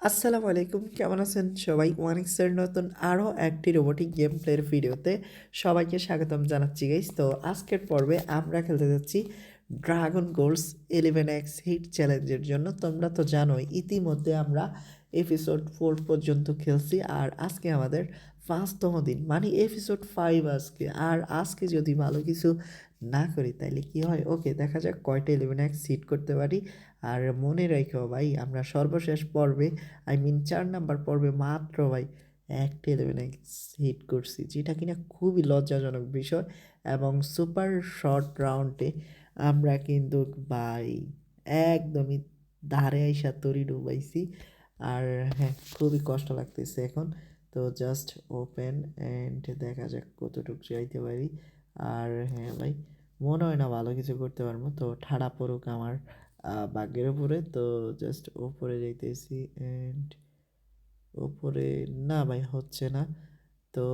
আসসালামু আলাইকুম, কেমন আছেন সবাই? ওয়ানিক্সের নতুন আরও একটি রোবোটিক গেম প্লের ভিডিওতে সবাইকে স্বাগতম জানাচ্ছি গাইস তো আজকের পর্বে আমরা খেলতে যাচ্ছি dragon goals eleven X hit চ্যালেঞ্জের জন্য তোমরা তো জানোই, ইতিমধ্যে আমরা এপিসোড ফোর পর্যন্ত খেলছি আর আজকে আমাদের পাঁচতম দিন। মানে এপিসোড ফাইভ আজকে। আর আজকে যদি ভালো কিছু না করি, তাইলে কি হয়? ওকে দেখা যাক কয়টা ইলেভেন এক্স হিট করতে পারি। আর মনে রেখো ভাই, আমরা সর্বশেষ পর্বে আই মিন চার নাম্বার পর্বে মাত্র ভাই একটা ইলেভেন এক্স হিট করছি, যেটা কিনা খুবই লজ্জাজনক বিষয় এবং সুপার শর্ট রাউন্ডে আমরা কিন্তু ভাই একদমই ধারে আইসা তরি ডুবাইছি। আর হ্যাঁ খুবই কষ্ট লাগতেছে এখন। তো জাস্ট ওপেন অ্যান্ড দেখা যাক কতটুকু যাইতে পারি। আর হ্যাঁ ভাই, মনে হয় না ভালো কিছু করতে পারব। তো ঠাড়া পড়ুক আমার বাঘের উপরে। তো জাস্ট ওপরে যাইতেছি অ্যান্ড ওপরে না ভাই হচ্ছে না। তো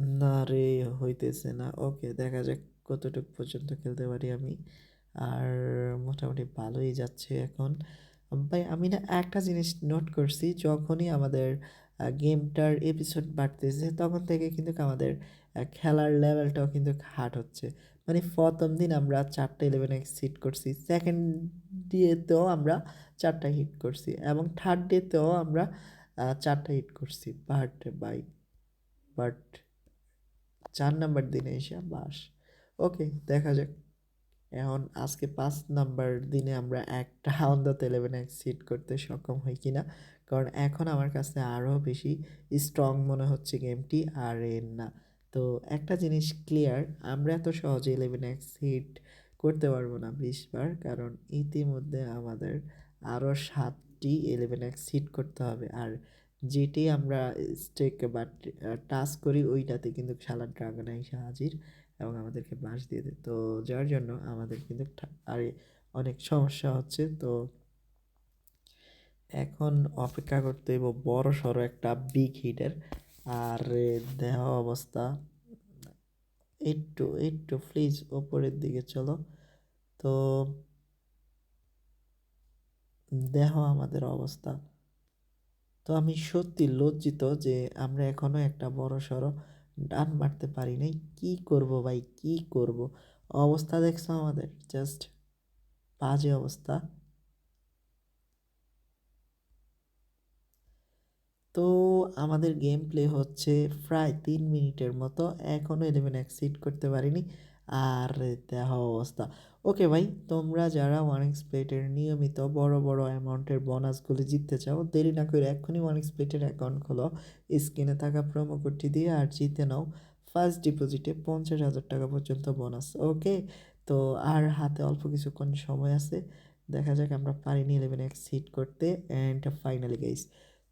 না রে, হইতেছে না। ওকে, দেখা যাক কতটুকু পর্যন্ত খেলতে পারি আমি। আর মোটামুটি ভালোই যাচ্ছে এখন। ভাই, আমি না একটা জিনিস নোট করছি, যখনই আমাদের গেমটার এপিসোড বাড়তেছে, তখন থেকে কিন্তু আমাদের খেলার লেভেলটাও কিন্তু হার্ড হচ্ছে। মানে প্রথম দিন আমরা চারটে ইলেভেনে হিট করছি সেকেন্ড ডেতেও আমরা চারটা হিট করছি এবং থার্ড ডেতেও আমরা চারটা হিট করছি। বাট বাই বাট চার নাম্বার দিনে এসে বাস ওকে, দেখা যাক। এখন আজকে পাঁচ নাম্বার দিনে আমরা একটা on the eleven X hit করতে সক্ষম হই কি না কারণ এখন আমার কাছে আরও বেশি স্ট্রং মনে হচ্ছে গেমটি, আর এর না। তো একটা জিনিস ক্লিয়ার আমরা এত সহজে ইলেভেন এক্স হিট করতে পারব না বিশবার, কারণ ইতিমধ্যে আমাদের আরও সাতটি ইলেভেন এক্স হিট করতে হবে। আর যেটি আমরা স্টেক বা টাচ করি, ওইটাতে কিন্তু শালা ড্রাগন এসে হাজির এবং আমাদেরকে বাঁশ দিয়ে দেয়। তো যার জন্য আমাদের কিন্তু আর, অনেক সমস্যা হচ্ছে। তো এখন অপেক্ষা করতে হইব বড় সড়ো একটা বিগ হিটের আর দেহ অবস্থা একটু একটু প্লিজ ওপরের দিকে চলো। তো দেহ আমাদের অবস্থা তো আমি সত্যি লজ্জিত যে আমরা এখনও একটা বড় সড়ো ডান মারতে পারি নাই। কী করব ভাই? কী করব? অবস্থা দেখছ আমাদের? জাস্ট বাজে অবস্থা। তো আমাদের গেম প্লে হচ্ছে প্রায় তিন মিনিটের মতো। এখনও ইলেভেন এক্সিড করতে পারিনি। আর দেখা অবস্থা। ওকে ভাই, তোমরা যারা ওয়ান এক্স প্লেটের নিয়মিত বড় বড় অ্যামাউন্টের বোনাসগুলি জিততে চাও, দেরি না করে এক্ষুনি ওয়ান এক্স প্লেটের অ্যাকাউন্ট খোলো। স্ক্রিনে থাকা প্রোমো কোডটি দিয়ে আর জিতে নাও ফার্স্ট ডিপোজিটে পঞ্চাশ হাজার টাকা পর্যন্ত বোনাস ওকে তো আর হাতে অল্প কিছুক্ষণ সময় আছে, দেখা যাক আমরা পারিনি ইলেভেন এক্স হিট করতে। অ্যান্ড ফাইনালি গাইস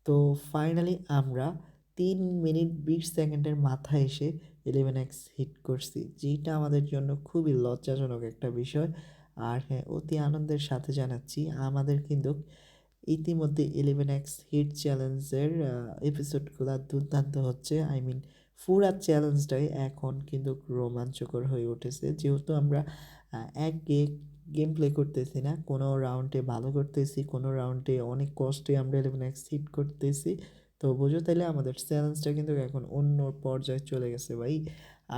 তো ফাইনালি আমরা তিন মিনিট বিশ সেকেন্ডের মাথায় এসে ইলেভেন এক্স হিট করছি, যেটা আমাদের জন্য খুবই লজ্জাজনক একটা বিষয়। আর হ্যাঁ অতি আনন্দের সাথে জানাচ্ছি, আমাদের কিন্তু ইতিমধ্যে ইলেভেন এক্স হিট চ্যালেঞ্জের এপিসোডগুলো দুর্দান্ত হচ্ছে। আই মিন পুরা চ্যালেঞ্জটাই এখন কিন্তু রোমাঞ্চকর হয়ে উঠেছে। যেহেতু আমরা এক গেম প্লে করতেছি না, কোনো রাউন্ডে ভালো করতেছি, কোনো রাউন্ডে অনেক কষ্টে আমরা ইলেভেন এক্স হিট করতেছি। তো বোঝো তাইলে আমাদের চ্যালেঞ্জটা কিন্তু এখন অন্য পর্যায়ে চলে গেছে ভাই।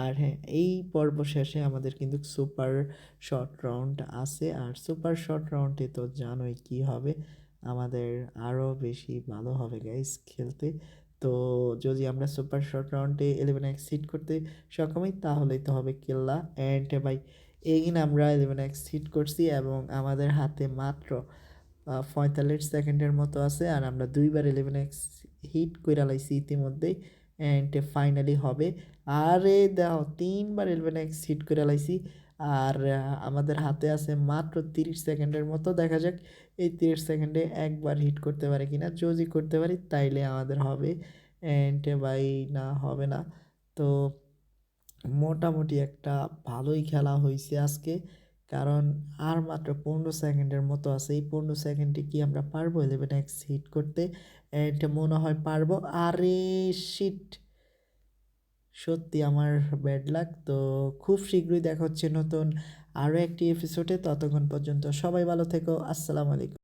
আর হ্যাঁ এই পর্ব শেষে আমাদের কিন্তু সুপার শর্ট রাউন্ড আছে। আর সুপার শর্ট রাউন্ডে তো জানোই কি হবে, আমাদের আরও বেশি ভালো হবে গাইস খেলতে। তো যদি আমরা সুপার শর্ট রাউন্ডে ইলেভেন এক্স হিট করতে সক্ষম হই তাহলেই তো হবে কেল্লা। অ্যান্ড ভাই, এগিন আমরা ইলেভেন এক্স হিট করছি এবং আমাদের হাতে মাত্র পঁয়তাল্লিশ সেকেন্ডের মতো আছে আর আমরা দুইবার ইলেভেন এক্স হিট করে লাইছি ইতিমধ্যেই অ্যান্ড ফাইনালি হবে। আরে দেখো, তিনবার ইলেভেন এক্স হিট করে লাইছি আর আমাদের হাতে আছে মাত্র তিরিশ সেকেন্ডের মতো। দেখা যাক এই তিরিশ সেকেন্ডে একবার হিট করতে পারে কি না যদি করতে পারি, তাইলে আমাদের হবে অ্যান্ড বাই না, হবে না। তো মোটামুটি একটা ভালোই খেলা হয়েছে আজকে। কারণ আর মাত্র পনেরো সেকেন্ডের মতো আছে। এই পনেরো সেকেন্ডে কি আমরা পারব? ইলেভেন এক্স হিট করতে। এটা মনে হয় পারব। আরে শিট সত্যি আমার ব্যাড লাক তো খুব শীঘ্রই দেখা হচ্ছে নতুন আরও একটি এপিসোডে ততক্ষণ পর্যন্ত সবাই ভালো থেকো। আসসালামু আলাইকুম।